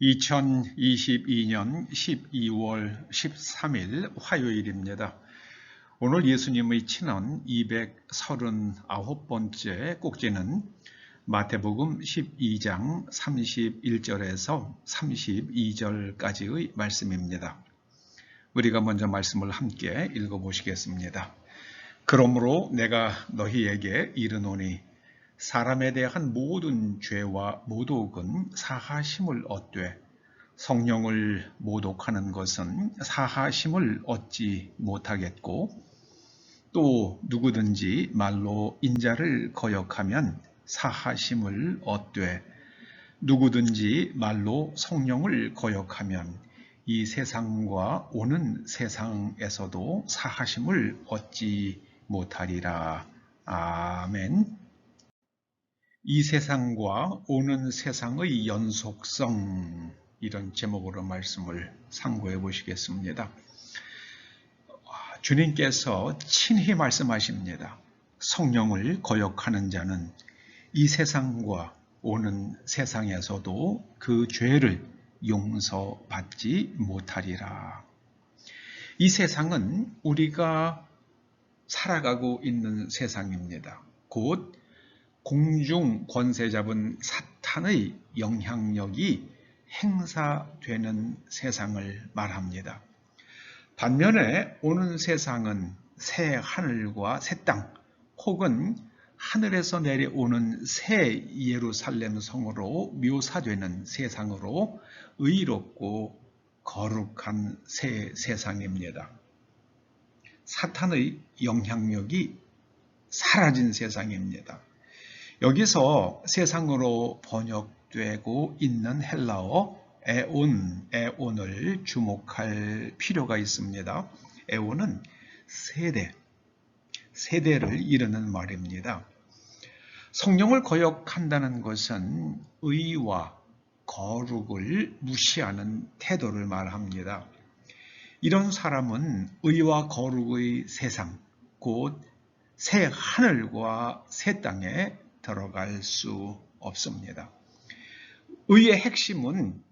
2022년 12월 13일 화요일입니다. 오늘 예수님의 친언 239번째 꼭지는 마태복음 12장 31절에서 32절까지의 말씀입니다. 우리가 먼저 말씀을 함께 읽어보시겠습니다. 그러므로 내가 너희에게 이르노니 사람에 대한 모든 죄와 모독은 사하심을 얻되 성령을 모독하는 것은 사하심을 얻지 못하겠고 또 누구든지 말로 인자를 거역하면 사하심을 얻되 누구든지 말로 성령을 거역하면 이 세상과 오는 세상에서도 사하심을 얻지 못하리라. 아멘. 이 세상과 오는 세상의 연속성 이런 제목으로 말씀을 상고해 보시겠습니다. 주님께서 친히 말씀하십니다. 성령을 거역하는 자는 이 세상과 오는 세상에서도 그 죄를 용서받지 못하리라. 이 세상은 우리가 살아가고 있는 세상입니다. 곧 공중 권세 잡은 사탄의 영향력이 행사되는 세상을 말합니다. 반면에 오는 세상은 새 하늘과 새 땅 혹은 하늘에서 내려오는 새 예루살렘 성으로 묘사되는 세상으로 의롭고 거룩한 새 세상입니다. 사탄의 영향력이 사라진 세상입니다. 여기서 세상으로 번역되고 있는 헬라어 에온, 에온을 주목할 필요가 있습니다. 에온은 세대, 세대를 이르는 말입니다. 성령을 거역한다는 것은 의와 거룩을 무시하는 태도를 말합니다. 이런 사람은 의와 거룩의 세상, 곧 새 하늘과 새 땅에 들어갈 수 없습니다. 의의 핵심은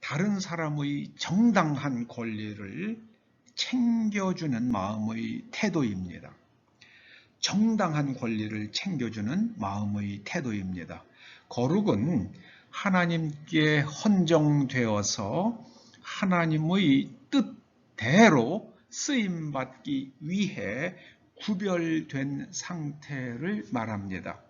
다른 사람의 정당한 권리를 챙겨주는 마음의 태도입니다. 정당한 권리를 챙겨주는 마음의 태도입니다. 거룩은 하나님께 헌정되어서 하나님의 뜻대로 쓰임받기 위해 구별된 상태를 말합니다.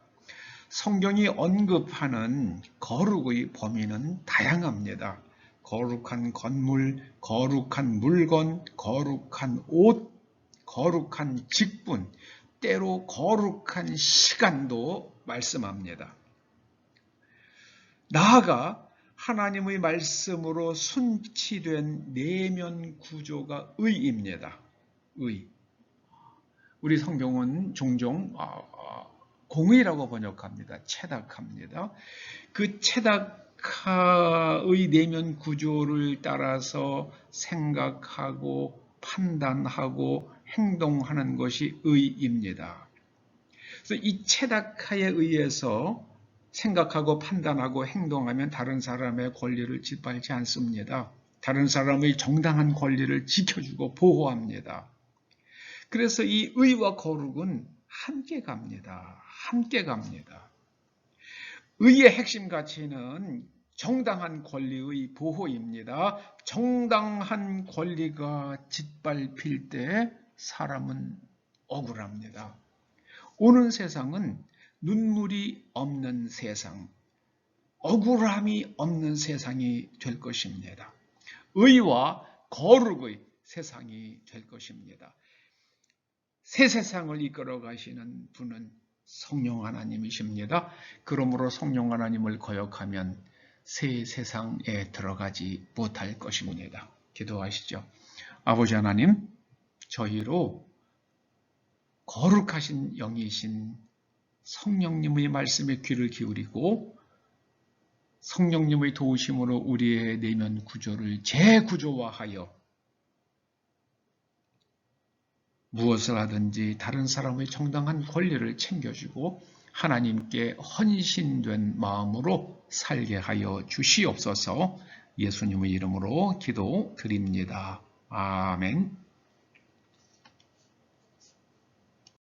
성경이 언급하는 거룩의 범위는 다양합니다. 거룩한 건물, 거룩한 물건, 거룩한 옷, 거룩한 직분, 때로 거룩한 시간도 말씀합니다. 나아가 하나님의 말씀으로 순치된 내면 구조가 의입니다. 의. 우리 성경은 종종 아, 공의라고 번역합니다. 체닥합니다. 그 체닥의 내면 구조를 따라서 생각하고 판단하고 행동하는 것이 의입니다. 그래서 이 체닥하에 의해서 생각하고 판단하고 행동하면 다른 사람의 권리를 짓밟지 않습니다. 다른 사람의 정당한 권리를 지켜주고 보호합니다. 그래서 이 의와 거룩은 함께 갑니다. 함께 갑니다. 의의 핵심 가치는 정당한 권리의 보호입니다. 정당한 권리가 짓밟힐 때 사람은 억울합니다. 오는 세상은 눈물이 없는 세상, 억울함이 없는 세상이 될 것입니다. 의와 거룩의 세상이 될 것입니다. 새 세상을 이끌어 가시는 분은 성령 하나님이십니다. 그러므로 성령 하나님을 거역하면 새 세상에 들어가지 못할 것입니다. 기도하시죠. 아버지 하나님, 저희로 거룩하신 영이신 성령님의 말씀에 귀를 기울이고 성령님의 도우심으로 우리의 내면 구조를 재구조화하여 무엇을 하든지 다른 사람의 정당한 권리를 챙겨주고 하나님께 헌신된 마음으로 살게 하여 주시옵소서 예수님의 이름으로 기도 드립니다. 아멘.